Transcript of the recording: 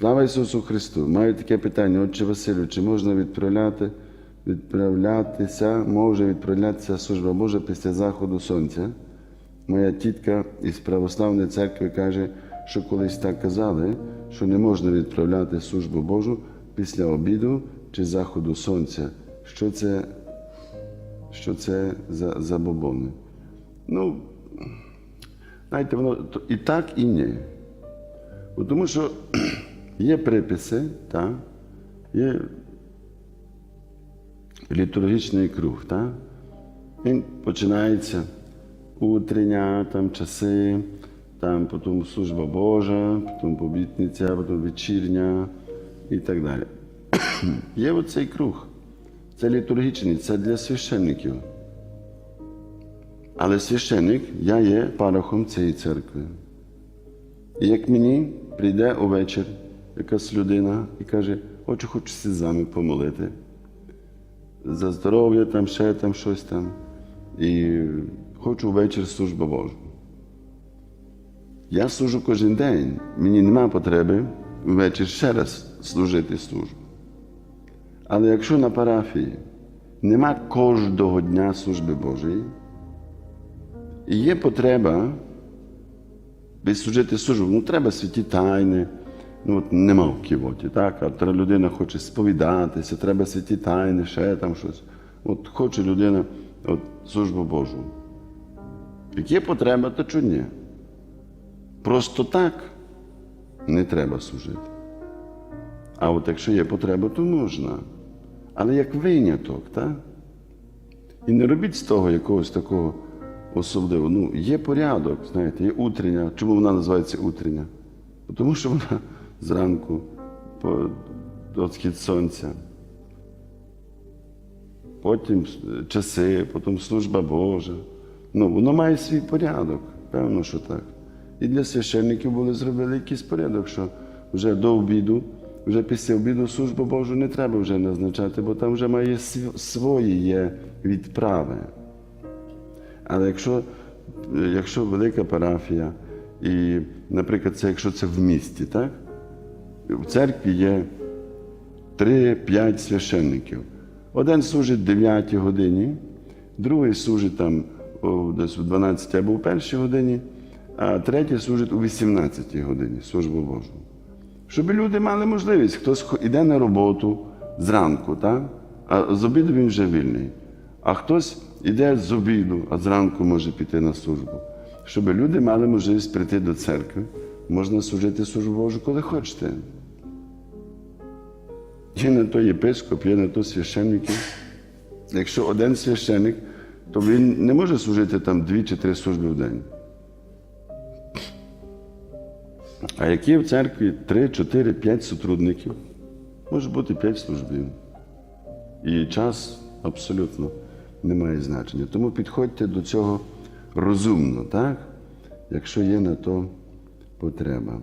Слава Ісусу Христу! Маю таке питання, отче Василю, чи можна відправляти, відправлятися, може відправлятися служба Божа після заходу сонця? Моя тітка із православної церкви каже, що колись так казали, що не можна відправляти службу Божу після обіду чи заходу сонця. Що це, що це за, за бобони? Ну, знаєте, воно і так, і ні. Тому що є приписи, так? є літургічний круг. Так? Він починається утрення, там часи, там потім служба Божа, потім побітниця, потім вечірня і так далі. Є оцей круг. Це літургічний, це для священників. Але священник, я є парохом цієї церкви. І як мені прийде увечір якась людина і каже, хочу, хочу з вами помолити. За здоров'я, там ще там щось там. І хочу ввечері службу Божу. Я служу кожен день. Мені нема потреби ввечері ще раз служити службу. Але якщо на парафії нема кожного дня служби Божої, і є потреба відслужити службу, ну треба святі тайни. Ну, от нема в ківоті, так? А та людина хоче сповідатися, треба святі тайни, ще там щось. От хоче людина от, службу Божу. Як є потреба, то чого ні? Просто так не треба служити. А от якщо є потреба, то можна. Але як виняток, так? І не робіть з того якогось такого особливого. Ну, є порядок, знаєте, є утрення. Чому вона називається утрення? Тому що вона зранку по схід сонця. Потім часи, потім служба Божа. Ну, воно має свій порядок, певно, що так. І для священників були зробили якийсь порядок, що вже до обіду, вже після обіду службу Божу не треба вже назначати, бо там вже має свої є відправи. Але якщо, якщо велика парафія, і, наприклад, це якщо це в місті, так? В церкві є 3-5 священників. Один служить 9 годині, другий служить там десь у 12 або в першій годині, а третій служить у 18 годині службу Божу. Щоб люди мали можливість, хтось йде на роботу зранку, так? а з обіду він вже вільний. А хтось йде з обіду, а зранку може піти на службу. Щоб люди мали можливість прийти до церкви, можна служити службу Божу, коли хочете. Є на то єпископ, є на то священники. Якщо один священник, то він не може служити там дві чи три служби в день. А які в церкві 3, 4, 5 сотрудників, може бути 5 службів. І час абсолютно не має значення. Тому підходьте до цього розумно, так? якщо є на то потреба.